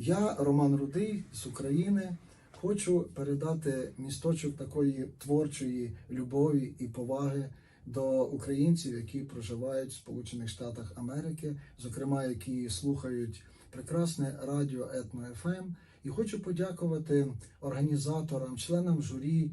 Я, Роман Рудий з України, хочу передати місточок такої творчої любові і поваги до українців, які проживають в Сполучених Штатах Америки, зокрема, які слухають прекрасне радіо Етно ФМ. І хочу подякувати організаторам, членам журі,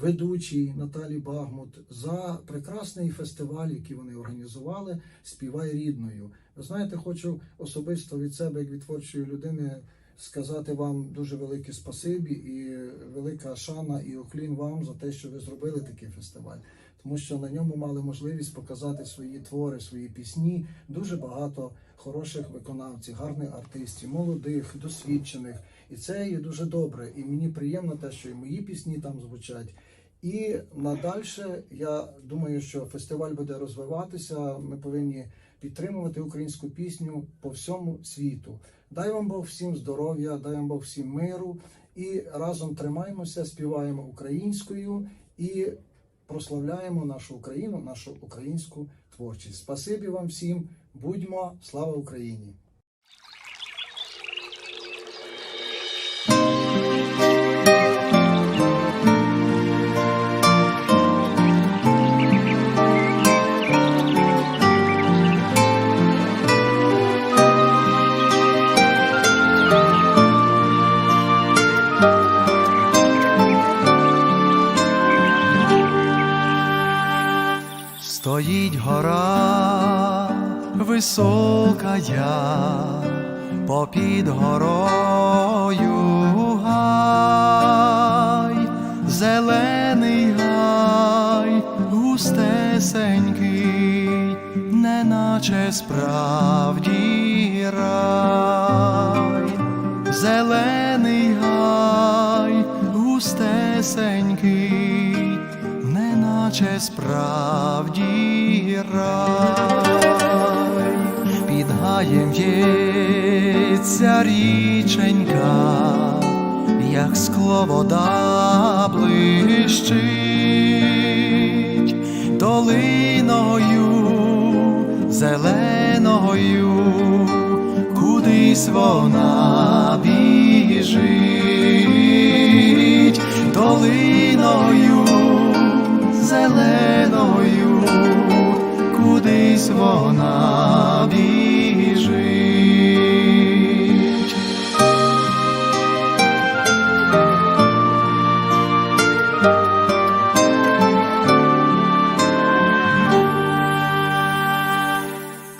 ведучій Наталі Багмут за прекрасний фестиваль, який вони організували Співай рідною. Ви знаєте, хочу особисто від себе, як від творчої людини, сказати вам дуже велике спасибі і велика шана і Охлін вам за те, що ви зробили такий фестиваль. Тому що на ньому мали можливість показати свої твори, свої пісні. Дуже багато хороших виконавців, гарних артистів, молодих, досвідчених. І це є дуже добре. І мені приємно те, що і мої пісні там звучать. І надальше я думаю, що фестиваль буде розвиватися. Ми повинні підтримувати українську пісню по всьому світу. Дай вам Бог всім здоров'я, дай вам Бог всім миру. І разом тримаємося, співаємо українською і прославляємо нашу Україну, нашу українську творчість. Спасибі вам всім, будьмо, слава Україні! Стоїть гора висока я, попід горою гай, зелений гай, густесенький, неначе справді неначе справді рай, під гаєм в'ється річенька, як скло вода блищить, долиною зеленою, кудись вона біжить, долиною вона біжить.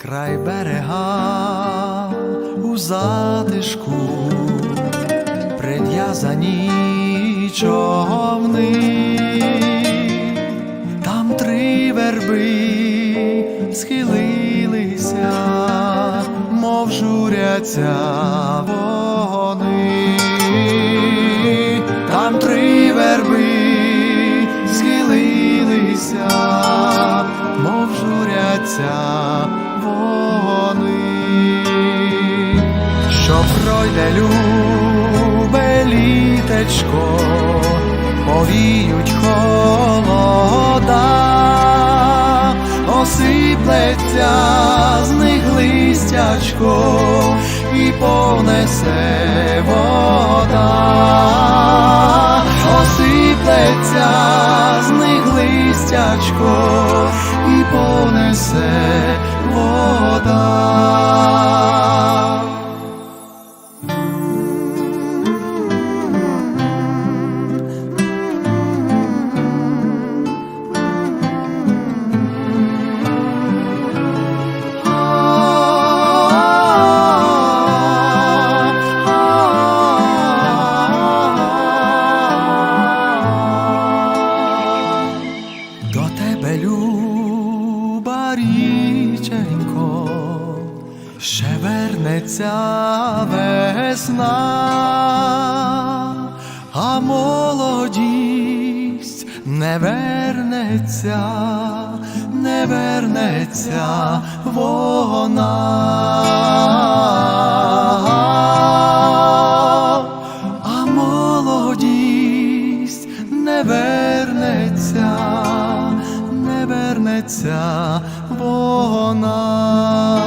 Край берега у затишку прив'язані човни, журяться вони, там три верби схилилися, мов журяться вони, що пройде любе літечко, повіють холода, осиплеться з них листячко і понесе вода, посиплеться з них листячко і понесе вода. Річенько, ще вернеться весна, а молодість не вернеться, не вернеться вона. повернеться вона.